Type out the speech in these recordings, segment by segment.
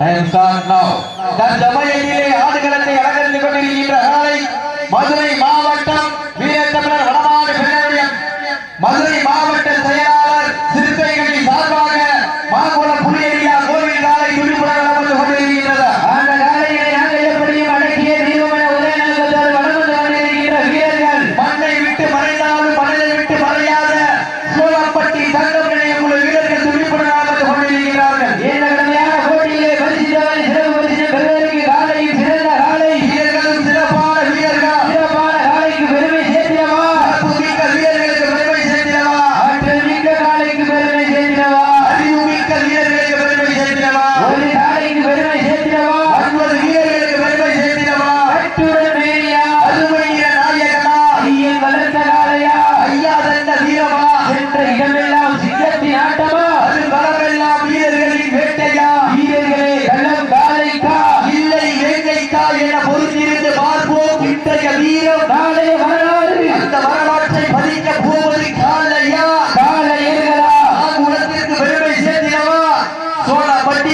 and start now.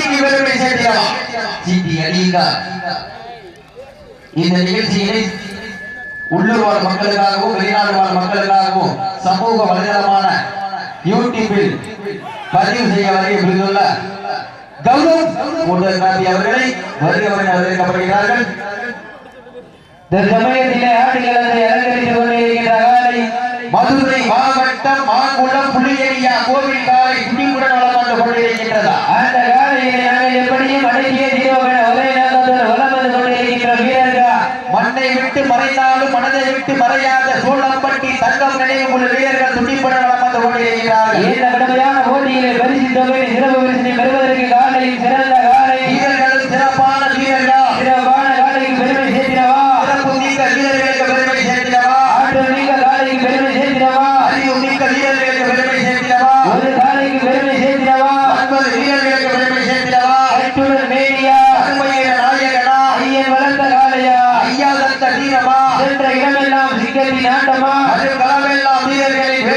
சிங்கி பெருமை சேர்க்கிறார் சிங்கி அடியினார் இந்த நிகழ்ச்சியினை உள்ளூர் வாழ் மக்களுக்காகவும் வெளிநாடு வாழ் மக்களுக்காகவும் சமூக வலைதளமான யூடியூபில் பதிவு செய்ய வரை விடுத்துள்ள கௌதம் முதல் காந்தி அவர்களை வருகை வரவேற்கப்படுகிறார்கள் தற்சமயத்திலே ஆண்டுகளது அலங்கரித்து கொண்டிருக்கின்ற மதுரை மாவட்டம் மாங்குளம் புள்ளியடியா கோவில் காலை மூன்று வீரர்கள் துண்டிப்புடன் வளம் வந்து ஓடி வருகிறார்கள் இந்த கடுமையான போட்டியிலே பரிசு தொகையின் சிறப்பு பரிசினை பெறுவதற்கு காலையில் சிறந்த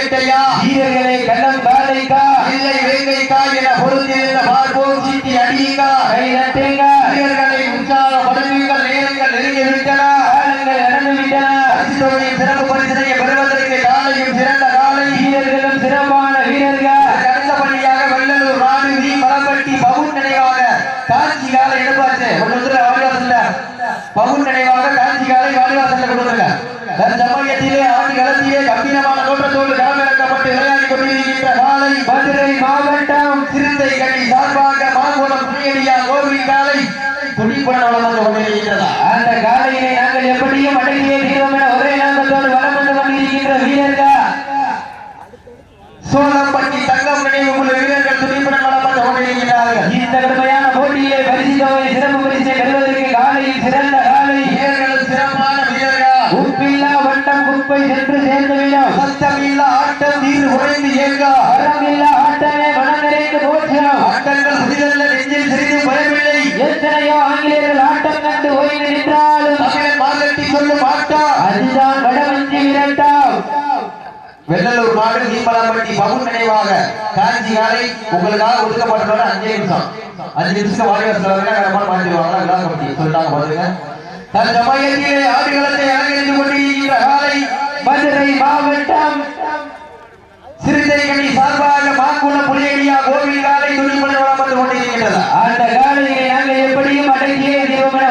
கிடைக்கலையா வீரர்களை கண்ணம் காதைக்கா இல்லை வேங்கைக்கா என பொருத்திருந்த பார்ப்போம் சீட்டி அடியுங்க? கை நட்டுங்க வீரர்களை உற்சாகப்படுத்துங்கள் நேரங்கள் நெருங்கி விட்டன. காலங்கள் நடந்து விட்டன. சிறப்பு பரிசனையை பெறுவதற்கு காலையும் சிறந்த களத்திலே கம்பீரமான தோற்றத்தோடு களமிறக்கப்பட்டு விளையாடி கொண்டிருக்கின்ற காலை மதுரை மாவட்டம் சிறுத்தை கட்டி சார்பாக மாகோணம் புனியடியா கோவில் காலை. குடிப்பட வளர்ந்து கொண்டிருக்கின்றதா அந்த காலையிலே சொல்ல மாட்டா. அதுதான் வடவஞ்சி இரண்டாம் வெள்ளலூர் நாடு நீமலாம்பட்டி பகுன் நினைவாக காஞ்சி காலை உங்களுக்காக ஒதுக்கப்பட்டுள்ள அஞ்சு நிமிஷம். அஞ்சு நிமிஷம் வாலிபர் செலவர்கள் மாற்றிடுவாங்களா? விளாச பற்றி சொல்லிட்டாங்க பாருங்க. தற்சமயத்திலே ஆடுகளத்தை அரங்கேற்று கொண்டிருக்கிற காலை மதுரை மாவட்டம். சிறுத்தைகளை சார்பாக மாங்குள புலியடியா கோவில் காலை துணிமணி வளம் வந்து கொண்டிருக்கின்றது அந்த காலையை நாங்கள் எப்படியும் அடங்கியே தீர்வம் என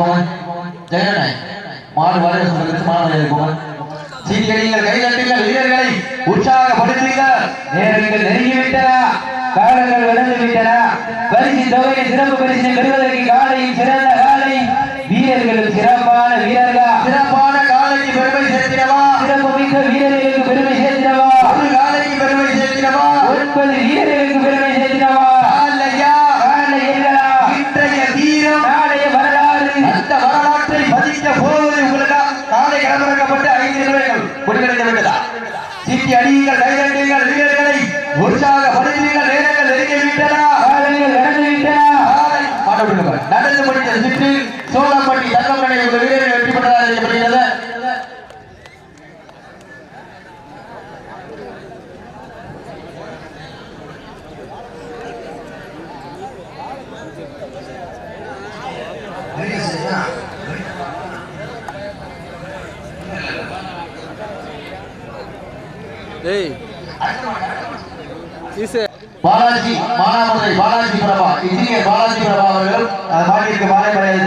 பவன். ஜெயனை மாறு வரை மாணவர்கள் பவன். சீக்கிரங்கள் கை தட்டுங்கள் வீரர்களை உற்சாகப்படுத்துங்கள். நேரங்கள் நெருங்கிவிட்டன காலங்கள் விளந்து விட்டன. பரிசு தொகையை சிறப்பு பரிசு பெறுவதற்கு காலையில் சிறந்த சீட்டி பாலாஜி மானாமதுரை பாலாஜி பிரபா இன்ஜினியர் பாலாஜி பிரபா அவர்கள் மாட்டிற்கு மாலை மரியாதை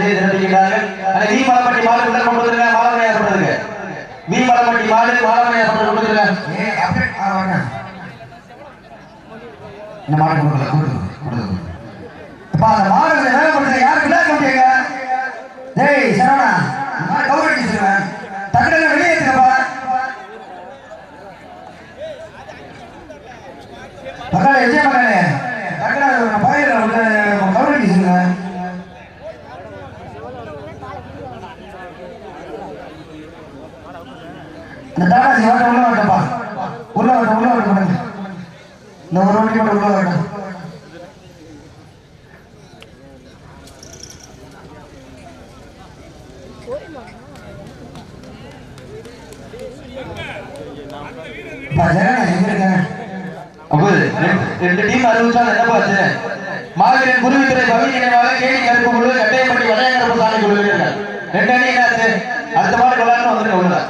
அந்த வீ மலப்பட்டி மாடு உள்ள கொண்டு வந்துருங்க மாலை மரியாதை பண்ணுறதுக்கு வீ மலப்பட்டி மாடு மாலை மரியாதை கொடுத்துருங்க. இந்த மாடு கொடுக்கல கொடுத்து கொடுத்து அப்பா அந்த பண்ணுங்க டேய் சரவணா. பக்கால எஜே பக்காலே டக்குனா பயிர கவனிக்க சொல்லுங்க இந்த தாராசி வரட்டும் உள்ள வரட்டும்ப்பா. உள்ள வரட்டும் உள்ள வரட்டும் இந்த ஒரு மணிக்கு மட்டும் உள்ள வரட்டும். அப்போ ரெண்டு- டீம் அறிவிச்சா என்ன பார்த்து மாவீரன் குருவித்துறை பகுதி நினைவாக கேணி கருப்பு முழு கட்டையப்பட்டி வளைய கருப்பு சாமி குழு ரெண்டு அணி என்னாச்சு? அடுத்த மாதிரி விளையாட்டு வந்துட்டு உள்ளதான்